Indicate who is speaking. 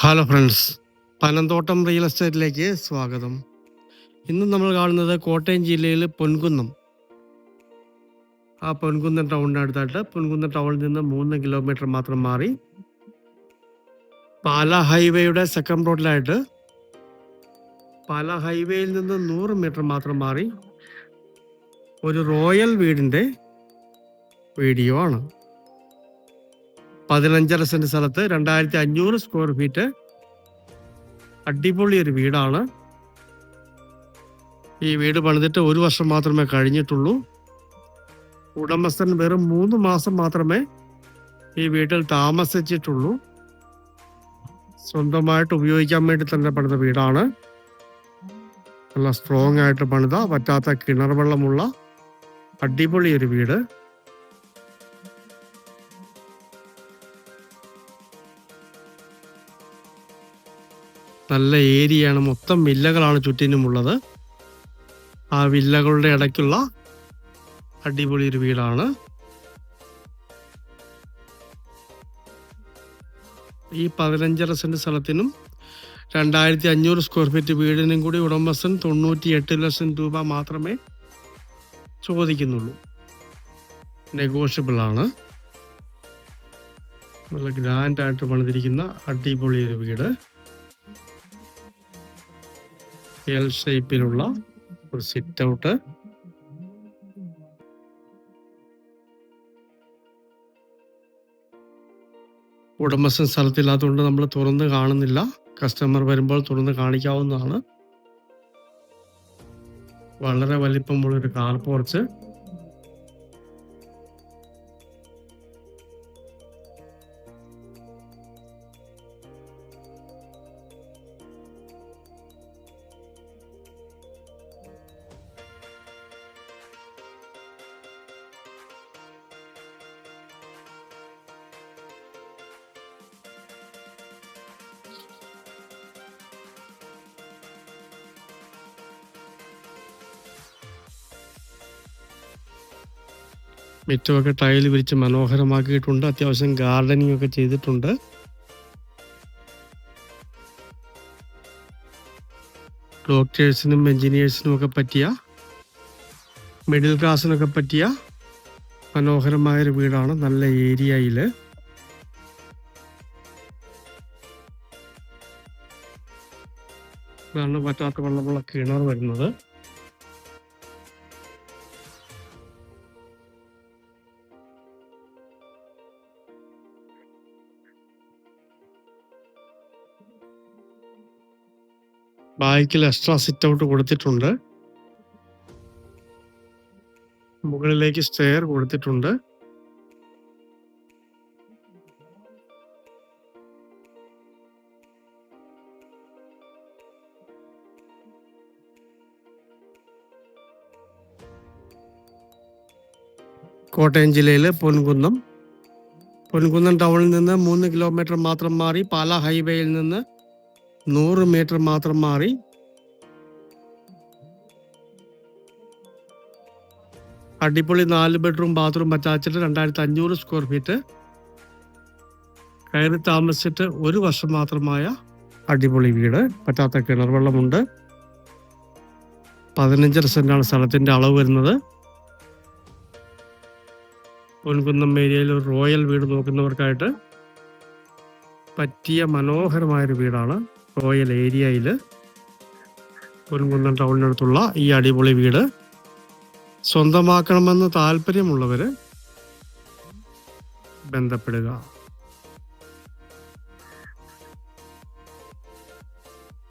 Speaker 1: Hello friends Panamthottam real എസ്റ്റേറ്റിലേക്ക് സ്വാഗതം. ഇന്ന് നമ്മൾ കാണുന്നത് കോട്ടയം ജില്ലയിൽ പൊൻകുന്നം. ആ പൊൻകുന്നം ടൗണിന്റെ അടുത്തായിട്ട് പൊൻകുന്നം ടൗണിൽ നിന്ന് മൂന്ന് കിലോമീറ്റർ മാത്രം മാറി പാല ഹൈവേയുടെ സെക്കൻഡ് റോഡിലായിട്ട് പാല ഹൈവേയിൽ നിന്ന് നൂറ് മീറ്റർ മാത്രം മാറി ഒരു റോയൽ വീടിന്റെ വീഡിയോ ആണ്. പതിനഞ്ചര സെന്റ് സ്ഥലത്ത് രണ്ടായിരത്തി അഞ്ഞൂറ് സ്ക്വയർ ഫീറ്റ് അടിപൊളി ഒരു വീടാണ്. ഈ വീട് പണിതിട്ട് ഒരു വർഷം മാത്രമേ കഴിഞ്ഞിട്ടുള്ളൂ. ഉടമസ്ഥൻ വെറും മൂന്ന് മാസം മാത്രമേ ഈ വീട്ടിൽ താമസിച്ചിട്ടുള്ളൂ. സ്വന്തമായിട്ട് ഉപയോഗിക്കാൻ വേണ്ടി തന്നെ പണിത വീടാണ്. നല്ല സ്ട്രോങ് ആയിട്ട് പണിത പറ്റാത്ത കിണർ വെള്ളമുള്ള അടിപൊളി ഒരു വീട്. നല്ല ഏരിയയാണ്. മൊത്തം വില്ലകളാണ് ചുറ്റിനുമുള്ളത്. ആ വില്ലകളുടെ ഇടയ്ക്കുള്ള അടിപൊളി ഒരു വീടാണ്. ഈ പതിനഞ്ചര സെന്റ് സ്ഥലത്തിനും രണ്ടായിരത്തി അഞ്ഞൂറ് സ്ക്വയർ ഫീറ്റ് വീടിനും കൂടി ഉടമസ്ഥൻ തൊണ്ണൂറ്റി എട്ട് ലക്ഷം രൂപ മാത്രമേ ചോദിക്കുന്നുള്ളൂ. നെഗോഷ്യബിൾ ആണ്. നല്ല ഗ്രാൻഡായിട്ട് പണിതിരിക്കുന്ന അടിപൊളി ഒരു വീട്. എൽ ഷേപ്പിലുള്ള ഒരു സിറ്റ് ഔട്ട് ഉടമസ്ഥൻ സ്ഥലത്തില്ലാത്തതുകൊണ്ട് നമ്മൾ തുറന്ന് കാണുന്നില്ല. കസ്റ്റമർ വരുമ്പോൾ തുറന്ന് കാണിക്കാവുന്നതാണ്. വളരെ വലിപ്പമുള്ളൊരു കാർ പോർച്ച് മുറ്റമൊക്കെ ടൈൽ വിരിച്ച് മനോഹരമാക്കിയിട്ടുണ്ട്. അത്യാവശ്യം ഗാർഡനിങ് ഒക്കെ ചെയ്തിട്ടുണ്ട്. ഡോക്ടേഴ്സിനും എഞ്ചിനീയേഴ്സിനും ഒക്കെ പറ്റിയ മിഡിൽ ക്ലാസ്സിനൊക്കെ പറ്റിയ മനോഹരമായൊരു വീടാണ്. നല്ല ഏരിയയിൽ വെള്ളം പറ്റാത്ത വെള്ളമുള്ള കിണർ വരുന്നത്. ബാക്കിൽ എക്സ്ട്രാ സിറ്റ് ഔട്ട് കൊടുത്തിട്ടുണ്ട്. മുകളിലേക്ക് സ്റ്റെയർ കൊടുത്തിട്ടുണ്ട്. കോട്ടയം ജില്ലയിലെ പൊൻകുന്നം. പൊൻകുന്നം ടൗണിൽ നിന്ന് മൂന്ന് കിലോമീറ്റർ മാത്രം മാറി പാല ഹൈവേയിൽ നിന്ന് നൂറ് മീറ്റർ മാത്രം മാറി. അടിപൊളി നാല് ബെഡ്റൂം ബാത്റൂം അറ്റാച്ച്ഡ് രണ്ടായിരത്തി അഞ്ഞൂറ് സ്ക്വയർ ഫീറ്റ്. കയറി താമസിച്ചിട്ട് ഒരു വർഷം മാത്രമായ അടിപൊളി വീട്. പറ്റാത്ത കിണർ വെള്ളമുണ്ട് പതിനഞ്ചര സെന്റാണ് സ്ഥലത്തിന്റെ അളവ് വരുന്നത്. പൊൻകുന്നം ഏരിയയിൽ ഒരു റോയൽ വീട് നോക്കുന്നവർക്കായിട്ട് പറ്റിയ മനോഹരമായൊരു വീടാണ്. റോയൽ ഏരിയയിൽ പൊൻകുന്നം ടൗണിനടുത്തുള്ള ഈ അടിപൊളി വീട്. സ്വന്തമാക്കണമെന്ന് താല്പര്യമുള്ളവർ ബന്ധപ്പെടുക.